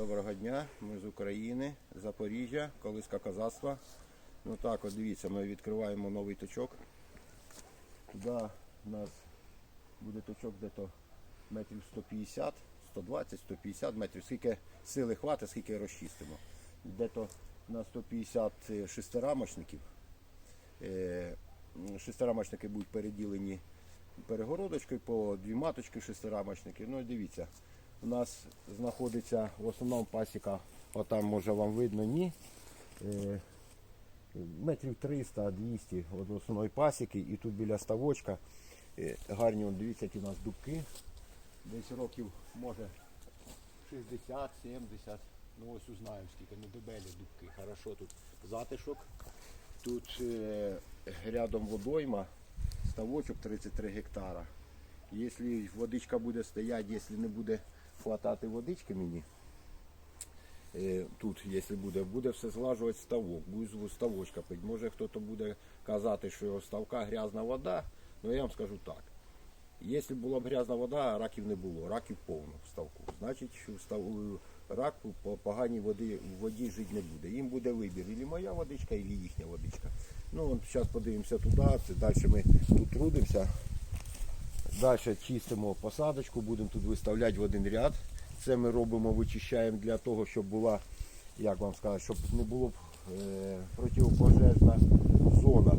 Доброго дня, ми з України, Запоріжжя, колиска козацтва. Ну так, от дивіться, ми відкриваємо новий точок. Туди у нас буде точок десь метрів 150, 120, 150 метрів. Скільки сили хватить, скільки розчистимо. Де-то на 150 шестирамочників. Е, Шестирамочники будуть переділені перегородочкою по дві маточки шестирамочники. Ну дивіться, у нас знаходиться в основному пасіка, отам може вам видно, ні. Е, метрів 300-200 від основної пасіки і тут біля ставочка е, гарні, дивіться, які у нас дубки. Десь років може 60, 70, ну ось узнаємо скільки, ну дебелі дубки. Хорошо, тут затишок. Тут е, рядом водойма, ставочок 33 гектара. Якщо водичка буде стояти, якщо не буде хватати водички мені, е, тут, якщо буде, буде все злажувати ставок, буде з ставочка пить. Може хтось буде казати, що ставка грязна вода, але я вам скажу так. Якщо була б грязна вода, раків не було, раків повно в ставку. Значить, що став... рак по поганій воді, в воді жити не буде. Їм буде вибір, і моя водичка, і їхня водичка. Ну, зараз подивимося туди, далі ми тут трудимося. Далі чистимо посадочку, будемо тут виставляти в один ряд. Це ми робимо, вичищаємо для того, щоб була, як вам сказати, щоб не було е, протипожежна зона,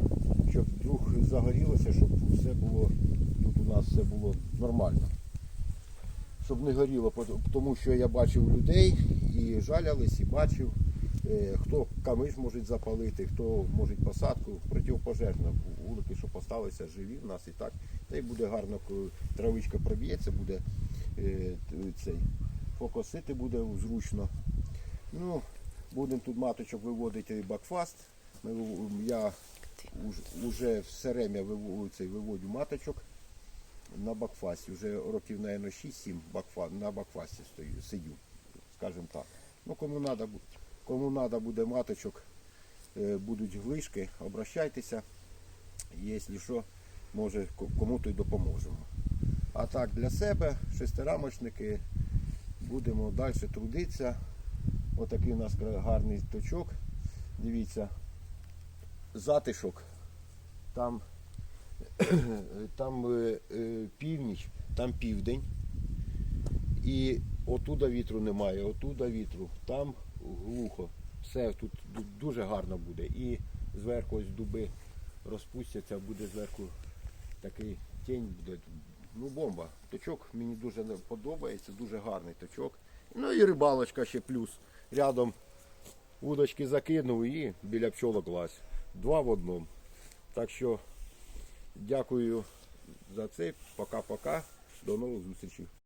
щоб вдруг загорілося, щоб все було, тут у нас все було нормально. Щоб не горіло, тому що я бачив людей і жалялись, і бачив, хто камиш може запалити, хто може посадку протипожежна. Вулики, що поставилися живі в нас і так. Та й буде гарно, коли травичка проб'ється, буде е, цей, покосити буде зручно. Ну, будемо тут маточок виводити бакфаст. Ми, я уже все время виводю маточок на бакфасті. Вже років, мабуть, 6-7 бакфа, на бакфасті стою, сидю, скажімо так. Ну, кому треба кому надо буде маточок, е, будуть глишки, обращайтеся. Якщо що, може ко- кому-то й допоможемо. А так, для себе, шестирамочники, будемо далі трудитися. Отакий у нас гарний точок. Дивіться, затишок. Там, там е, е, північ, там південь. І отуда вітру немає, отуда вітру, там глухо. Все тут дуже гарно буде. І зверху ось дуби розпустяться, буде зверху такий тінь буде. Ну, бомба. Точок мені дуже подобається, дуже гарний точок. Ну і рибалочка ще плюс. Рядом удочки закинув і біля пчолок лазь. Два в одному. Так що дякую за це. Пока-пока. До нових зустрічей.